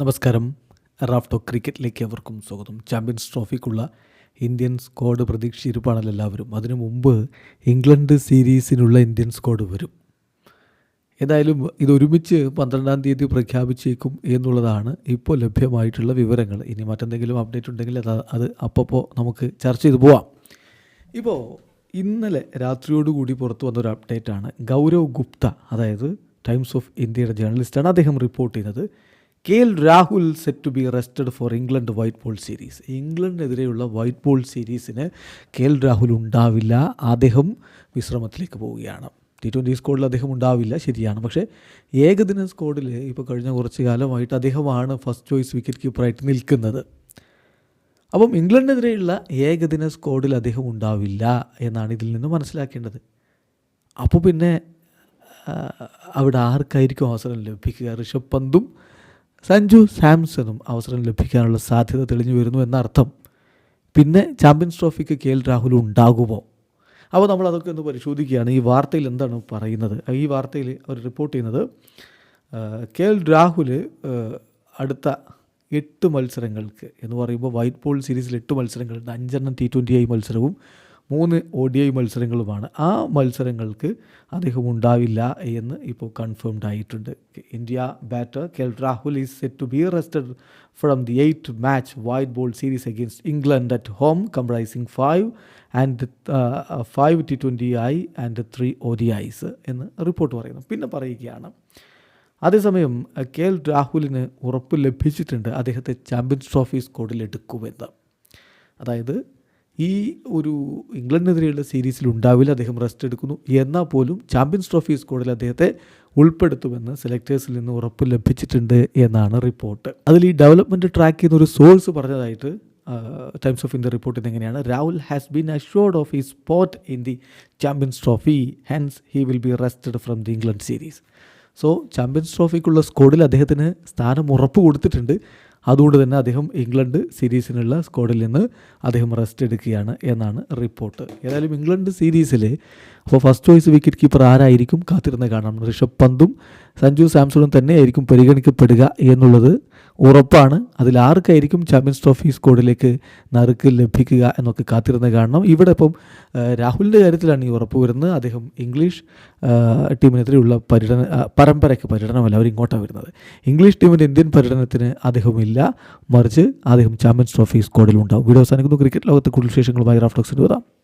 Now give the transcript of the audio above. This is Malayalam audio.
നമസ്കാരം. റാഫ്റ്റോ ക്രിക്കറ്റിലേക്ക് അവർക്കും സ്വാഗതം. ചാമ്പ്യൻസ് ട്രോഫിക്കുള്ള ഇന്ത്യൻ സ്ക്വാഡ് പ്രതീക്ഷിച്ചിരിപ്പാണല്ലോ എല്ലാവരും. അതിനു മുമ്പ് ഇംഗ്ലണ്ട് സീരീസിനുള്ള ഇന്ത്യൻ സ്ക്വാഡ് വരും. ഏതായാലും ഇതൊരുമിച്ച് പന്ത്രണ്ടാം തീയതി പ്രഖ്യാപിച്ചേക്കും എന്നുള്ളതാണ് ഇപ്പോൾ ലഭ്യമായിട്ടുള്ള വിവരങ്ങൾ. ഇനി മറ്റെന്തെങ്കിലും അപ്ഡേറ്റ് ഉണ്ടെങ്കിൽ അത് അത് അപ്പോൾ നമുക്ക് ചർച്ച ചെയ്തു പോവാം. ഇപ്പോൾ ഇന്നലെ രാത്രിയോടുകൂടി പുറത്തു വന്നൊരു അപ്ഡേറ്റാണ്. ഗൗരവ് ഗുപ്ത അതായത് ടൈംസ് ഓഫ് ഇന്ത്യയുടെ ജേർണലിസ്റ്റാണ് അദ്ദേഹം റിപ്പോർട്ട് ചെയ്യുന്നത് K L Rahul set to be arrested for England white ball series ഇംഗ്ലണ്ടിനെതിരെയുള്ള white ball സീരീസിന് കെ എൽ രാഹുൽ ഉണ്ടാവില്ല. അദ്ദേഹം വിശ്രമത്തിലേക്ക് പോവുകയാണ്. ടി ട്വന്റി സ്കോഡിൽ അദ്ദേഹം ഉണ്ടാവില്ല ശരിയാണ്. പക്ഷേ ഏകദിന സ്കോഡിൽ ഇപ്പോൾ കഴിഞ്ഞ കുറച്ച് കാലമായിട്ട് അദ്ദേഹമാണ് ഫസ്റ്റ് ചോയ്സ് വിക്കറ്റ് കീപ്പറായിട്ട് നിൽക്കുന്നത്. അപ്പം ഇംഗ്ലണ്ടിനെതിരെയുള്ള ഏകദിന സ്കോഡിൽ അദ്ദേഹം ഉണ്ടാവില്ല എന്നാണ് ഇതിൽ നിന്ന് മനസ്സിലാക്കേണ്ടത്. അപ്പോൾ പിന്നെ അവിടെ ആർക്കായിരിക്കും അവസരം ലഭിക്കുക? ഋഷഭ് പന്തും സഞ്ജു സാംസണും അവസരം ലഭിക്കാനുള്ള സാധ്യത തെളിഞ്ഞു വരുന്നു എന്നർത്ഥം. പിന്നെ ചാമ്പ്യൻസ് ട്രോഫിക്ക് കെ എൽ രാഹുൽ ഉണ്ടാകുമോ? അപ്പോൾ നമ്മൾ അതൊക്കെ ഒന്ന് പരിശോധിക്കുകയാണ്. ഈ വാർത്തയിൽ എന്താണ് പറയുന്നത്? ഈ വാർത്തയിൽ അവർ റിപ്പോർട്ട് ചെയ്യുന്നത് കെ എൽ രാഹുൽ അടുത്ത എട്ട് മത്സരങ്ങൾക്ക് എന്ന് പറയുമ്പോൾ വൈറ്റ് ബോൾ സീരീസിൽ എട്ട് മത്സരങ്ങളുണ്ട് അഞ്ചെണ്ണം ടി ട്വന്റി ഐ മത്സരവും മൂന്ന് ഒ ഡി ഐ മത്സരങ്ങളുമാണ്. ആ മത്സരങ്ങൾക്ക് അദ്ദേഹം ഉണ്ടാവില്ല എന്ന് ഇപ്പോൾ കൺഫേംഡ് ആയിട്ടുണ്ട്. India batter K L Rahul is set to be rested from the eight match white ball series against England at home comprising five and five T twenty I and three O D Is എന്ന് റിപ്പോർട്ട് പറയുന്നു. പിന്നെ പറയുകയാണ്. അതേസമയം അഹ്, കെ എൽ രാഹുലിന് ഉറപ്പ് ലഭിച്ചിട്ടുണ്ട് അദ്ദേഹത്തെ ചാമ്പ്യൻസ് ട്രോഫി സ്കോഡിൽ എടുക്കുമെന്ന്. അതായത് ഈ ഒരു ഇംഗ്ലണ്ടിനെതിരെയുള്ള സീരീസിൽ ഉണ്ടാവില്ല. അദ്ദേഹം റെസ്റ്റ് എടുക്കുന്നു. എന്നാൽ പോലും ചാമ്പ്യൻസ് ട്രോഫി സ്കോഡിൽ അദ്ദേഹത്തെ ഉൾപ്പെടുത്തുമെന്ന് സെലക്ടേഴ്സിൽ നിന്ന് ഉറപ്പ് ലഭിച്ചിട്ടുണ്ട് എന്നാണ് റിപ്പോർട്ട്. അതിൽ ഈ ഡെവലപ്മെന്റ് ട്രാക്ക് ചെയ്യുന്ന ഒരു സോഴ്സ് പറഞ്ഞതായിട്ട് ടൈംസ് ഓഫ് ഇന്ത്യ റിപ്പോർട്ട് ഇതെങ്ങനെയാണ് Rahul has been assured of the spot in the champions trophy hence he will be rested from the England series so champions ട്രോഫിക്കുള്ള സ്കോഡിൽ അദ്ദേഹത്തിന് സ്ഥാനം ഉറപ്പ് കൊടുത്തിട്ടുണ്ട്. അതുകൊണ്ട് തന്നെ അദ്ദേഹം ഇംഗ്ലണ്ട് സീരീസിനുള്ള സ്ക്വാഡിൽ നിന്ന് അദ്ദേഹം റെസ്റ്റ് എടുക്കുകയാണ് എന്നാണ് റിപ്പോർട്ട്. ഏതായാലും ഇംഗ്ലണ്ട് സീരീസിൽ അപ്പോൾ ഫസ്റ്റ് ചോയ്സ് വിക്കറ്റ് കീപ്പർ ആരായിരിക്കും കാത്തിരുന്ന് കാണാം. ഋഷഭ് പന്തും സഞ്ജു സാംസണും തന്നെയായിരിക്കും പരിഗണിക്കപ്പെടുക എന്നുള്ളത് ഉറപ്പാണ്. അതിൽ ആർക്കായിരിക്കും ചാമ്പ്യൻസ് ട്രോഫി സ്കോഡിലേക്ക് നറുക്ക് ലഭിക്കുക എന്നൊക്കെ കാത്തിരുന്ന് കാണണം. ഇവിടെ ഇപ്പം രാഹുലിന്റെ കാര്യത്തിലാണ് ഈ ഉറപ്പ് വരുന്നത്. അദ്ദേഹം ഇംഗ്ലീഷ് ടീമിനെതിരെയുള്ള പര്യടന പരമ്പരയ്ക്ക് പര്യടനമല്ല അവർ ഇങ്ങോട്ടാണ് വരുന്നത്. ഇംഗ്ലീഷ് ടീമിന്റെ ഇന്ത്യൻ പര്യടനത്തിന് അദ്ദേഹമില്ല മറിച്ച് അദ്ദേഹം ചാമ്പ്യൻസ് ട്രോഫി സ്കോഡിലുണ്ടാവും വീഡിയോ അവസാനിക്കുന്നു. ക്രിക്കറ്റ് ലോകത്തെ കൂടുതൽ വിശേഷങ്ങളുമായി റാഫ്റ്റോക്സിന് വരാം